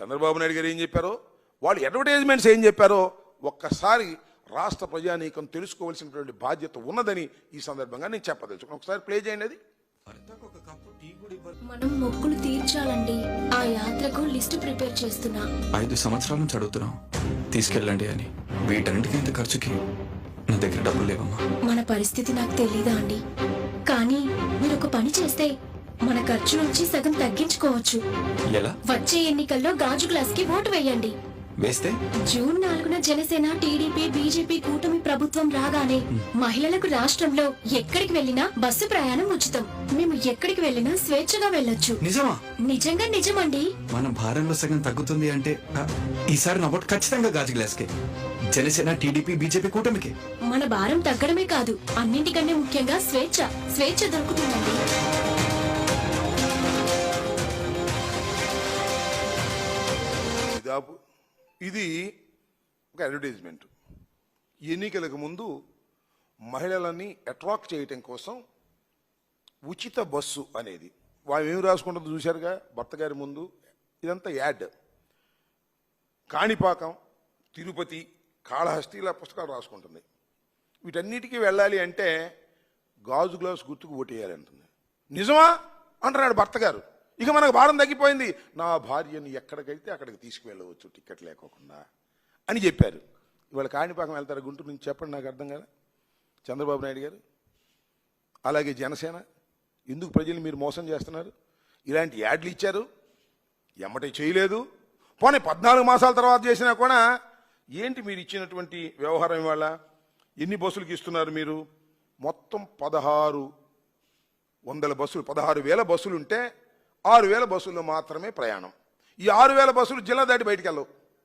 చంద్రబాబు నాయుడు గారు ఏం చెప్పారో వాళ్ళు అడ్వర్టైజ్మెంట్స్ ఏం చెప్పారో ఒక్కసారి రాష్ట్ర ప్రజానీకం తెలుసుకోవాల్సినటువంటి బాధ్యత ఉన్నదని ఈ సందర్భంగా నేను చెప్పదలుచుకున్నాను ఒకసారి ప్లే చేయండి అది. మనం మొక్కులు తీర్చాలండి. ఆ యాత్రకు లిస్టు ప్రిపేర్ చేస్తున్నా. ఐదు సంవత్సరాల నుంచి అడుగుతున్నాం. తీసుకెళ్ళండి అని. వీటన్నిటికీ ఇంత ఖర్చుకి నా దగ్గర డబ్బులు లేవమ్మా. మన పరిస్థితి నాకు తెలీదా అండి? కానీ మీరు ఒక పని చేస్తే మన ఖర్చు నుంచి సగం తగ్గించుకోవచ్చు. ఎలా? వచ్చే ఎన్నికల్లో గాజు గ్లాస్కి ఓటు వేయండి. వేస్తే? జూన్ నాలుగున జనసేన టీడీపీ బీజేపీ కూటమి ప్రభుత్వం రాగానే మహిళలకు రాష్ట్రంలో ఎక్కడికి వెళ్ళినా బస్సు ప్రయాణం ఉచితం. మేము ఎక్కడికి వెళ్ళినా స్వేచ్ఛగా వెళ్ళొచ్చు. నిజమా? నిజంగా నిజమండి. మన భారంలో సగం తగ్గుతుంది అంటే ఆ, ఈసారి నా ఓటు ఖచ్చితంగా గాజు గ్లాస్కే. జనసేన టీడీపీ బీజేపీ కూటమికి. మన భారం తగ్గడమే కాదు అన్నింటికంటే ముఖ్యంగా స్వేచ్ఛ. స్వేచ్ఛ దొరుకుతుందండి. దాపు ఇది ఒక అడ్వర్టైజ్మెంట్. ఎన్నికలకు ముందు మహిళలని అట్రాక్ట్ చేయటం కోసం ఉచిత బస్సు అనేది. వాళ్ళు ఏమి రాసుకుంటుందో చూశారుగా? భర్త గారి ముందు ఇదంతా యాడ్. కాణిపాకం తిరుపతి కాళహస్తి ఇలా పుస్తకాలు రాసుకుంటుంది. వీటన్నిటికీ వెళ్ళాలి అంటే గాజు గ్లాస్ గుర్తుకు ఓటేయాలంటుంది నిజమా? అంటున్నాడు భర్త గారు. ఇక మనకు భారం తగ్గిపోయింది. నా భార్యని ఎక్కడికైతే అక్కడికి తీసుకువెళ్ళవచ్చు టికెట్ లేకోకుండా అని చెప్పారు. ఇవాళ కాణిపాకం వెళ్తారు గుంటూరు నుంచి చెప్పండి నాకు అర్థం కదా చంద్రబాబు నాయుడు గారు అలాగే జనసేన ఎందుకు ప్రజలు మీరు మోసం చేస్తున్నారు? ఇలాంటి యాడ్లు ఇచ్చారు. ఎమ్మటే చేయలేదు. పోనీ పద్నాలుగు మాసాల తర్వాత చేసినా కూడా ఏంటి మీరు ఇచ్చినటువంటి వ్యవహారం ఇవాళ? ఎన్ని బస్సులకి ఇస్తున్నారు మీరు? మొత్తం పదహారు వందల బస్సులు పదహారు వేల బస్సులు ఉంటే ఆరు వేల బస్సుల్లో మాత్రమే ప్రయాణం. ఈ ఆరు వేల బస్సులు జిల్లా దాటి బయటికి వెళ్ళవు